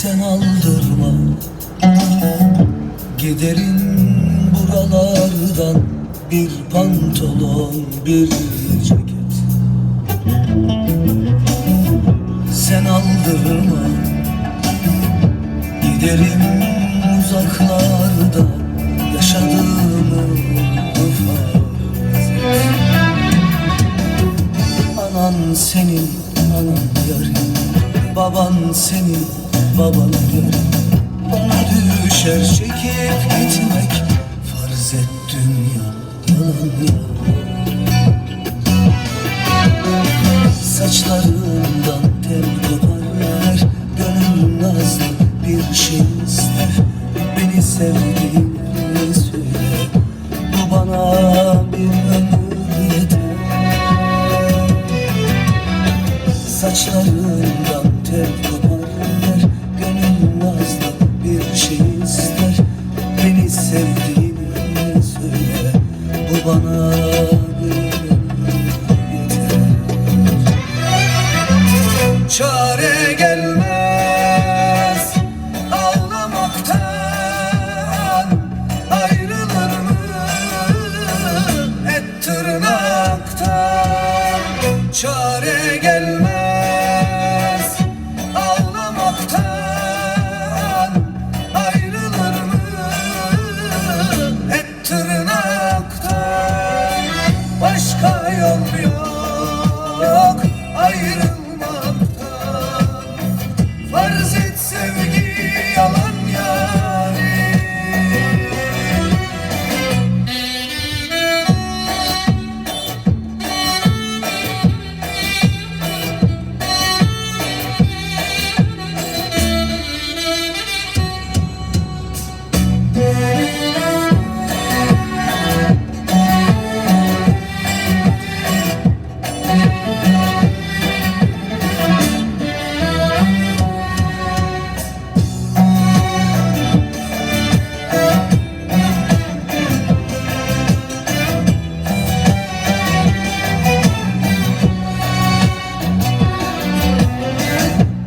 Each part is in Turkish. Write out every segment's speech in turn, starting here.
Sen aldırma. Giderim buralardan Bir pantolon bir ceket. Sen aldırma. Giderim uzaklarda Yaşadığımı Anan senin, anan yarın Baban senin, baban yarın Bana düşer çekip gitmek Farz et dünya yalan ya Saçlarından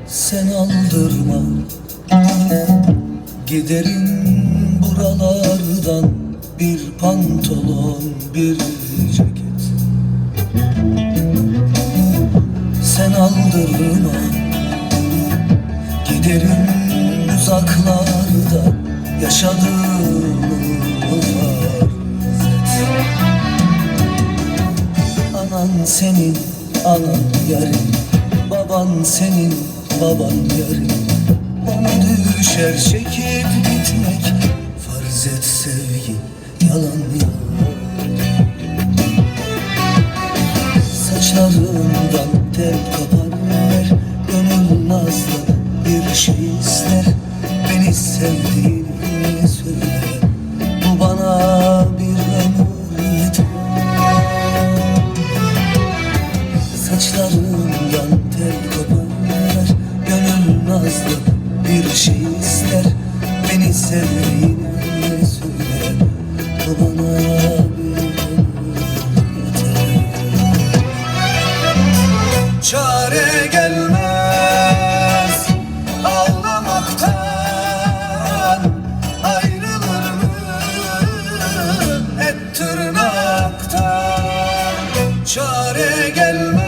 Sen aldırma. Giderim buralardan. Bir pantolon bir ceket Sen aldırma Giderim uzaklarda et Anan senin, anan yarın. Baban senin, baban yarın. Bana düşer çekip gitmek. Farz et sevgi yalan ya Saçlarından tel kapar ver Gönül nazlı bir şey ister. Beni sevdiğini çare gelmez.